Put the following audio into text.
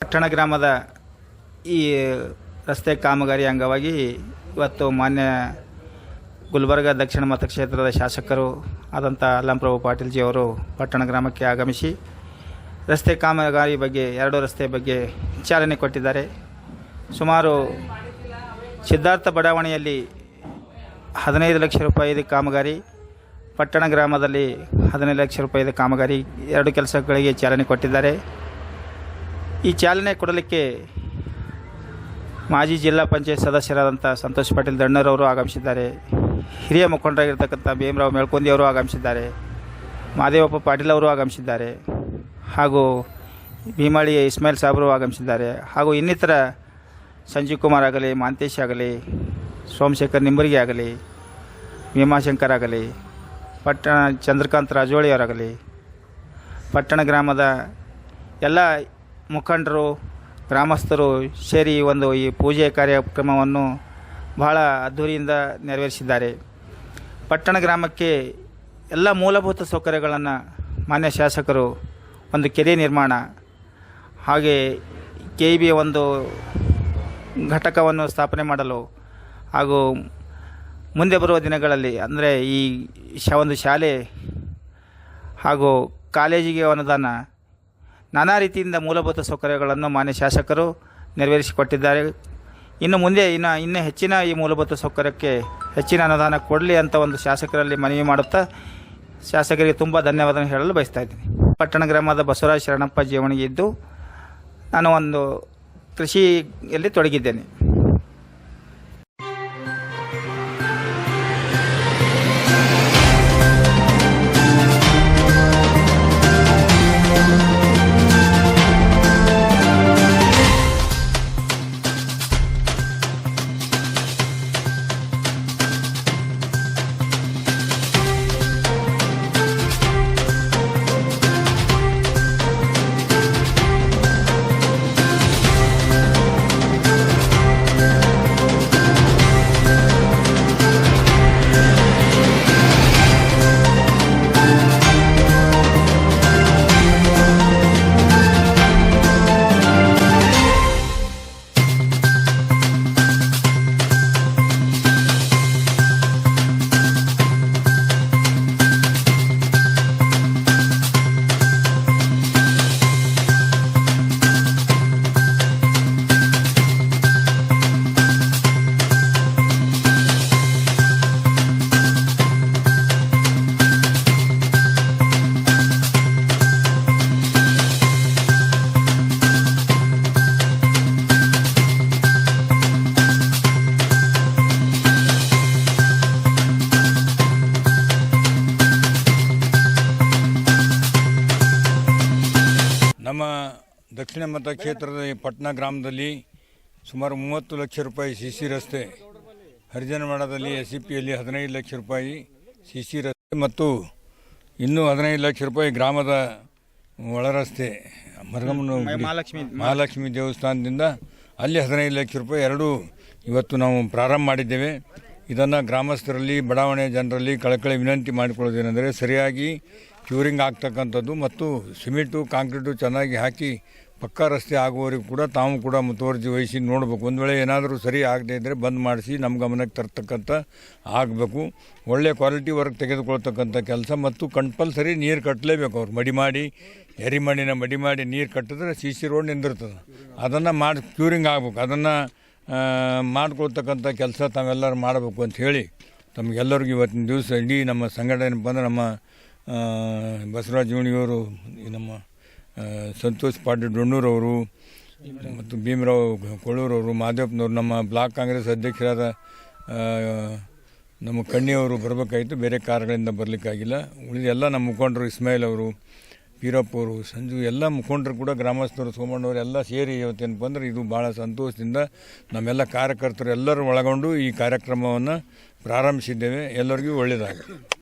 ಪಟ್ಟಣ ಗ್ರಾಮದ ಈ ರಸ್ತೆ ಕಾಮಗಾರಿ ಅಂಗವಾಗಿ ಇವತ್ತು ಮಾನ್ಯ ಗುಲ್ಬರ್ಗ ದಕ್ಷಿಣ ಮತಕ್ಷೇತ್ರದ ಶಾಸಕರು ಆದಂಥ ಅಲ್ಲಂಪ್ರಭು ಪಾಟೀಲ್ಜಿಯವರು ಪಟ್ಟಣ ಗ್ರಾಮಕ್ಕೆ ಆಗಮಿಸಿ ರಸ್ತೆ ಕಾಮಗಾರಿ ಬಗ್ಗೆ, ಎರಡು ರಸ್ತೆ ಬಗ್ಗೆ ಚಾಲನೆ ಕೊಟ್ಟಿದ್ದಾರೆ. ಸುಮಾರು ಸಿದ್ಧಾರ್ಥ ಬಡಾವಣೆಯಲ್ಲಿ ಹದಿನೈದು ಲಕ್ಷ ರೂಪಾಯಿದು ಕಾಮಗಾರಿ, ಪಟ್ಟಣ ಗ್ರಾಮದಲ್ಲಿ ಹದಿನೈದು ಲಕ್ಷ ರೂಪಾಯಿದು ಕಾಮಗಾರಿ, ಎರಡು ಕೆಲಸಗಳಿಗೆ ಚಾಲನೆ ಕೊಟ್ಟಿದ್ದಾರೆ. ಈ ಚಾಲನೆ ಕೊಡಲಿಕ್ಕೆ ಮಾಜಿ ಜಿಲ್ಲಾ ಪಂಚಾಯತ್ ಸದಸ್ಯರಾದಂಥ ಸಂತೋಷ್ ಪಾಟೀಲ್ ದಣ್ಣರವರು ಆಗಮಿಸಿದ್ದಾರೆ. ಹಿರಿಯ ಮುಖಂಡರಾಗಿರ್ತಕ್ಕಂಥ ಭೀಮರಾವ್ ಮೇಳ್ಕೊಂದಿ ಅವರು ಆಗಮಿಸಿದ್ದಾರೆ. ಮಾದೇವಪ್ಪ ಪಾಟೀಲ್ ಅವರು ಆಗಮಿಸಿದ್ದಾರೆ. ಹಾಗೂ ಭೀಮಾಳಿ ಇಸ್ಮಾಯಿಲ್ ಸಾಬ್ರು ಆಗಮಿಸಿದ್ದಾರೆ. ಹಾಗೂ ಇನ್ನಿತರ ಸಂಜೀವ್ ಕುಮಾರ್ ಆಗಲಿ, ಮಾಂತೇಶ್ ಆಗಲಿ, ಸೋಮಶೇಖರ್ ನಿಂಬರ್ಗಿ ಆಗಲಿ, ಭೀಮಾಶಂಕರ್ ಆಗಲಿ, ಪಟ್ಟಣ ಚಂದ್ರಕಾಂತ್ ರಾಜೋಳಿಯವರಾಗಲಿ ಪಟ್ಟಣ ಗ್ರಾಮದ ಎಲ್ಲ ಮುಖಂಡರು, ಗ್ರಾಮಸ್ಥರು ಸೇರಿ ಒಂದು ಈ ಪೂಜೆ ಕಾರ್ಯಕ್ರಮವನ್ನು ಬಹಳ ಅದ್ಧೂರಿಯಿಂದ ನೆರವೇರಿಸಿದ್ದಾರೆ. ಪಟ್ಟಣ ಗ್ರಾಮಕ್ಕೆ ಎಲ್ಲ ಮೂಲಭೂತ ಸೌಕರ್ಯಗಳನ್ನು ಮಾನ್ಯ ಶಾಸಕರು, ಒಂದು ಕೆರೆ ನಿರ್ಮಾಣ, ಹಾಗೆ ಕೆ ಬಿ ಒಂದು ಘಟಕವನ್ನು ಸ್ಥಾಪನೆ ಮಾಡಲು ಹಾಗೂ ಮುಂದೆ ಬರುವ ದಿನಗಳಲ್ಲಿ, ಅಂದರೆ ಈ ಶ ಒಂದು ಶಾಲೆ ಹಾಗೂ ಕಾಲೇಜಿಗೆ ಅನುದಾನ ನಾನಾ ರೀತಿಯಿಂದ ಮೂಲಭೂತ ಸೌಕರ್ಯಗಳನ್ನು ಮಾನ್ಯ ಶಾಸಕರು ನೆರವೇರಿಸಿಕೊಟ್ಟಿದ್ದಾರೆ. ಇನ್ನು ಮುಂದೆ ಇನ್ನು, ಇನ್ನೂ ಹೆಚ್ಚಿನ ಈ ಮೂಲಭೂತ ಸೌಕರ್ಯಕ್ಕೆ ಹೆಚ್ಚಿನ ಅನುದಾನ ಕೊಡಲಿ ಅಂತ ಒಂದು ಶಾಸಕರಲ್ಲಿ ಮನವಿ ಮಾಡುತ್ತಾ ಶಾಸಕರಿಗೆ ತುಂಬ ಧನ್ಯವಾದ ಹೇಳಲು ಬಯಸ್ತಾ ಇದ್ದೀನಿ. ಪಟ್ಟಣ ಗ್ರಾಮದ ಬಸವರಾಜ ಶರಣಪ್ಪ ಜೀವನಿಗೆ ಇದ್ದು ನಾನು ಒಂದು ಕೃಷಿಯಲ್ಲಿ ತೊಡಗಿದ್ದೇನೆ. ದಕ್ಷಿಣ ಮತಕ್ಷೇತ್ರದ ಕ್ಷೇತ್ರದ ಪಟ್ನಾ ಗ್ರಾಮದಲ್ಲಿ ಸುಮಾರು ಮೂವತ್ತು ಲಕ್ಷ ರೂಪಾಯಿ ಸಿ ಸಿ ರಸ್ತೆ ಹರಿಜನವಾಡದಲ್ಲಿ ಎಸ್ ಸಿ ಪಿಯಲ್ಲಿ ಹದಿನೈದು ಲಕ್ಷ ರೂಪಾಯಿ ಸಿ ಸಿ ರಸ್ತೆ ಮತ್ತು ಇನ್ನೂ ಹದಿನೈದು ಲಕ್ಷ ರೂಪಾಯಿ ಗ್ರಾಮದ ಒಳ ರಸ್ತೆ ಮರಗಮ್ಮನ ಮಹಾಲಕ್ಷ್ಮಿ ಮಹಾಲಕ್ಷ್ಮಿ ದೇವಸ್ಥಾನದಿಂದ ಅಲ್ಲಿ ಹದಿನೈದು ಲಕ್ಷ ರೂಪಾಯಿ ಎರಡು ಇವತ್ತು ನಾವು ಪ್ರಾರಂಭ ಮಾಡಿದ್ದೇವೆ. ಇದನ್ನು ಗ್ರಾಮಸ್ಥರಲ್ಲಿ ಬಡಾವಣೆ ಜನರಲ್ಲಿ ಕಳಕಳಿ ವಿನಂತಿ ಮಾಡಿಕೊಳ್ಳೋದೇನೆಂದರೆ ಸರಿಯಾಗಿ ಕ್ಯೂರಿಂಗ್ ಆಗ್ತಕ್ಕಂಥದ್ದು ಮತ್ತು ಸಿಮೆಂಟು ಕಾಂಕ್ರೀಟು ಚೆನ್ನಾಗಿ ಹಾಕಿ ಪಕ್ಕಾ ರಸ್ತೆ ಆಗುವವರೆಗೂ ಕೂಡ ತಾವು ಕೂಡ ಮುತುವರ್ಜಿ ವಹಿಸಿ ನೋಡಬೇಕು. ಒಂದು ವೇಳೆ ಏನಾದರೂ ಸರಿ ಆಗದೇ ಇದ್ದರೆ ಬಂದ್ ಮಾಡಿಸಿ ನಮ್ಮ ಗಮನಕ್ಕೆ ತರ್ತಕ್ಕಂಥ ಆಗಬೇಕು. ಒಳ್ಳೆಯ ಕ್ವಾಲಿಟಿ ವರ್ಕ್ ತೆಗೆದುಕೊಳ್ತಕ್ಕಂಥ ಕೆಲಸ ಮತ್ತು ಕಂಪಲ್ಸರಿ ನೀರು ಕಟ್ಟಲೇಬೇಕು ಅವ್ರು. ಮಡಿ ಮಾಡಿ ಎರಿ ಮಣ್ಣಿನ ಮಡಿ ಮಾಡಿ ನೀರು ಕಟ್ಟಿದ್ರೆ ಸಿ ಸಿ ರೋಡ್ ನಿಂದಿರ್ತದೆ. ಅದನ್ನು ಮಾಡಿ, ಕ್ಯೂರಿಂಗ್ ಆಗಬೇಕು. ಅದನ್ನು ಮಾಡ್ಕೊಳ್ತಕ್ಕಂಥ ಕೆಲಸ ತಾವೆಲ್ಲರೂ ಮಾಡಬೇಕು ಅಂತ ಹೇಳಿ ತಮಗೆಲ್ಲರಿಗೂ ಇವತ್ತಿನ ದಿವಸ ಇಡೀ ನಮ್ಮ ಸಂಘಟನೆ ಬಂದು ನಮ್ಮ ಬಸವರಾಜ ಜೀವಣಿಯವರು ಈ ನಮ್ಮ ಸಂತೋಷ್ ಪಾಟೀಲ್ ಡೊಣ್ಣೂರವರು ಮತ್ತು ಭೀಮರಾವ್ ಕೊಳ್ಳೂರವರು ಮಾದೇವಪ್ಪನವರು ನಮ್ಮ ಬ್ಲಾಕ್ ಕಾಂಗ್ರೆಸ್ ಅಧ್ಯಕ್ಷರಾದ ನಮ್ಮ ಕಣ್ಣಿಯವರು ಬರಬೇಕಾಯಿತು, ಬೇರೆ ಕಾರಣಗಳಿಂದ ಬರಲಿಕ್ಕಾಗಿಲ್ಲ. ಉಳಿದ ಎಲ್ಲ ನಮ್ಮ ಮುಖಂಡರು ಇಸ್ಮಾಯಿಲ್ ಅವರು, ವೀರಪ್ಪ ಅವರು, ಸಂಜು, ಎಲ್ಲ ಮುಖಂಡರು ಕೂಡ ಗ್ರಾಮಸ್ಥರು, ಸೋಮಣ್ಣವರು ಎಲ್ಲ ಸೇರಿ ಇವತ್ತೇನಪ್ಪ ಅಂದ್ರೆ ಇದು ಭಾಳ ಸಂತೋಷದಿಂದ ನಮ್ಮೆಲ್ಲ ಕಾರ್ಯಕರ್ತರು ಎಲ್ಲರೂ ಒಳಗೊಂಡು ಈ ಕಾರ್ಯಕ್ರಮವನ್ನು ಪ್ರಾರಂಭಿಸಿದ್ದೇವೆ. ಎಲ್ಲರಿಗೂ ಒಳ್ಳೆಯದಾಗಲಿ.